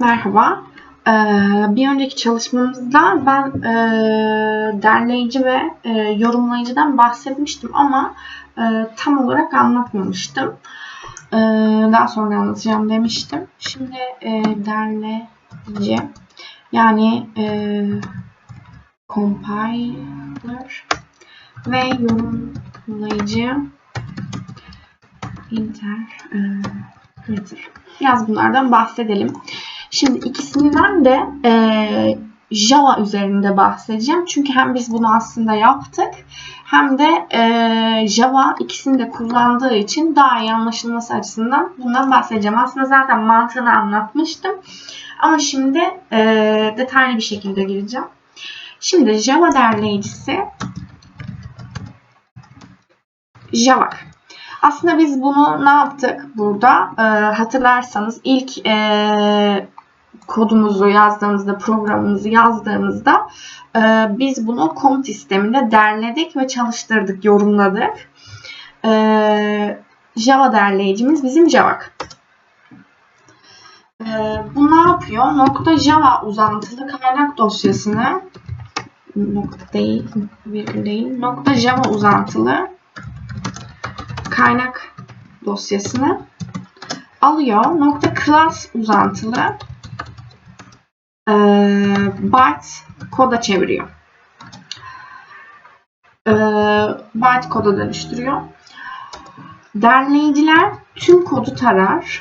Merhaba. Ee, bir önceki çalışmamızda ben e, derleyici ve e, yorumlayıcıdan bahsetmiştim ama e, tam olarak anlatmamıştım. E, daha sonra anlatacağım demiştim. Şimdi derleyici yani compiler ve yorumlayıcı interpreter. Biraz bunlardan bahsedelim. Şimdi ikisinden de e, Java üzerinde bahsedeceğim. Çünkü hem biz bunu aslında yaptık hem de e, Java ikisini de kullandığı için daha iyi anlaşılması açısından bundan bahsedeceğim. Aslında zaten mantığını anlatmıştım. Ama şimdi e, detaylı bir şekilde gireceğim. Şimdi Java derleyicisi Java. Aslında biz bunu ne yaptık burada? E, hatırlarsanız ilk e, kodumuzu yazdığımızda, programımızı yazdığımızda e, biz bunu komut sisteminde derledik ve çalıştırdık, yorumladık. E, Java derleyicimiz bizim Java. E, bu ne yapıyor? Nokta Java uzantılı kaynak dosyasını nokta değil, virgül değil, nokta Java uzantılı kaynak dosyasını alıyor. Nokta class uzantılı e, byte koda çeviriyor. E, byte koda dönüştürüyor. Derleyiciler tüm kodu tarar.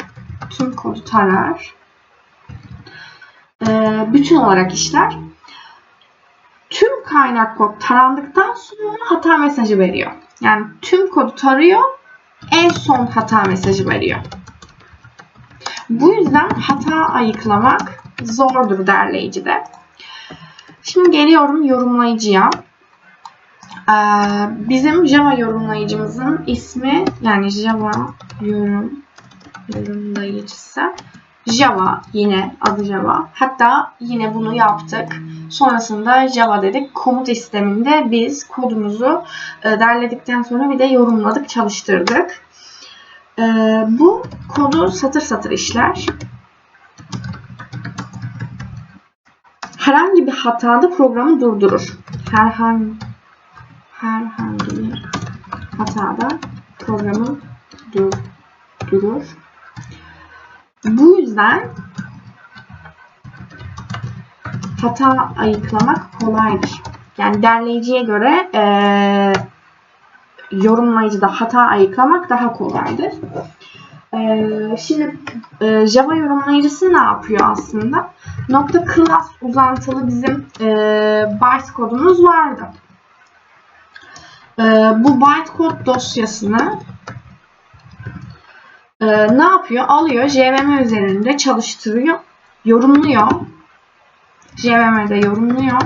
Tüm kodu tarar. E, bütün olarak işler. Tüm kaynak kod tarandıktan sonra hata mesajı veriyor. Yani tüm kodu tarıyor. En son hata mesajı veriyor. Bu yüzden hata ayıklamak zordur derleyicide. Şimdi geliyorum yorumlayıcıya. Ee, bizim Java yorumlayıcımızın ismi yani Java yorum yorumlayıcısı Java yine adı Java. Hatta yine bunu yaptık. Sonrasında Java dedik. Komut sisteminde biz kodumuzu e, derledikten sonra bir de yorumladık, çalıştırdık. E, bu kodu satır satır işler. Herhangi bir hatada programı durdurur. Herhangi herhangi bir hatada programı durdurur. Bu yüzden hata ayıklamak kolaydır. Yani derleyiciye göre e, yorumlayıcıda hata ayıklamak daha kolaydır. E, şimdi e, Java yorumlayıcısı ne yapıyor aslında? Nokta class uzantılı bizim e, byte kodumuz vardı. E, bu byte kod dosyasını e, ne yapıyor? Alıyor JVM üzerinde çalıştırıyor, yorumluyor. JVM'de yorumluyor.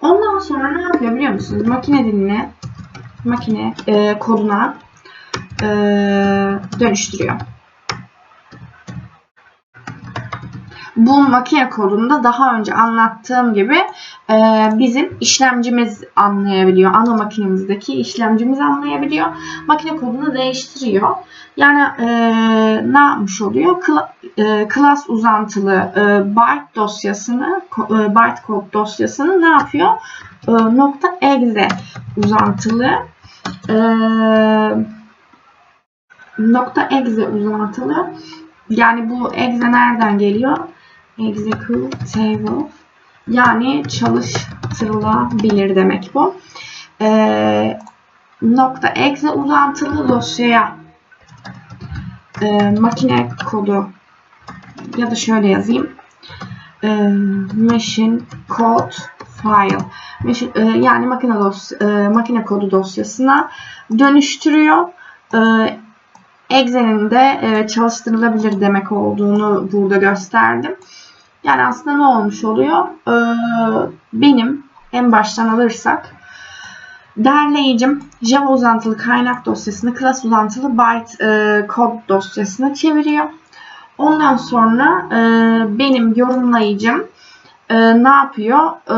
Ondan sonra ne yapıyor biliyor musunuz? Makine diline, makine e, koduna e, dönüştürüyor. bu makine kodunda daha önce anlattığım gibi e, bizim işlemcimiz anlayabiliyor. Ana makinemizdeki işlemcimiz anlayabiliyor. Makine kodunu değiştiriyor. Yani e, ne yapmış oluyor? Kla, e, class uzantılı e, byte dosyasını, e, byte kod dosyasını ne yapıyor? E, nokta exe uzantılı e, exe uzantılı yani bu exe nereden geliyor? executable yani çalıştırılabilir demek bu. Ee, nokta exe uzantılı dosyaya e, makine kodu ya da şöyle yazayım e, machine code file machine, e, yani makine dosya, e, makine kodu dosyasına dönüştürüyor. E, Exe'nin de e, çalıştırılabilir demek olduğunu burada gösterdim. Yani aslında ne olmuş oluyor? Ee, benim en baştan alırsak derleyicim Java uzantılı kaynak dosyasını class uzantılı byte e, kod dosyasına çeviriyor. Ondan sonra e, benim yorumlayıcım e, ne yapıyor? E,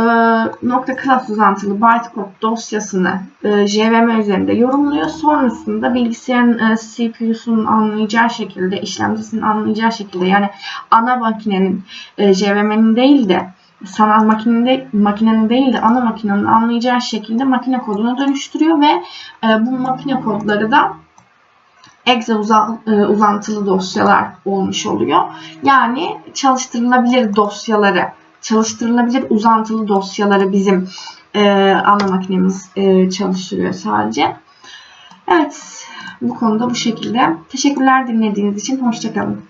nokta class uzantılı bytecode dosyasını e, JVM üzerinde yorumluyor. Sonrasında bilgisayarın e, CPU'sunun anlayacağı şekilde, işlemcisinin anlayacağı şekilde yani ana makinenin e, JVM'nin değil de sanal makinenin, makinenin değil de ana makinenin anlayacağı şekilde makine koduna dönüştürüyor ve e, bu makine kodları da exe uza- uzantılı dosyalar olmuş oluyor. Yani çalıştırılabilir dosyaları, çalıştırılabilir uzantılı dosyaları bizim e, ana makinemiz e, çalıştırıyor sadece. Evet, bu konuda bu şekilde. Teşekkürler dinlediğiniz için. Hoşçakalın.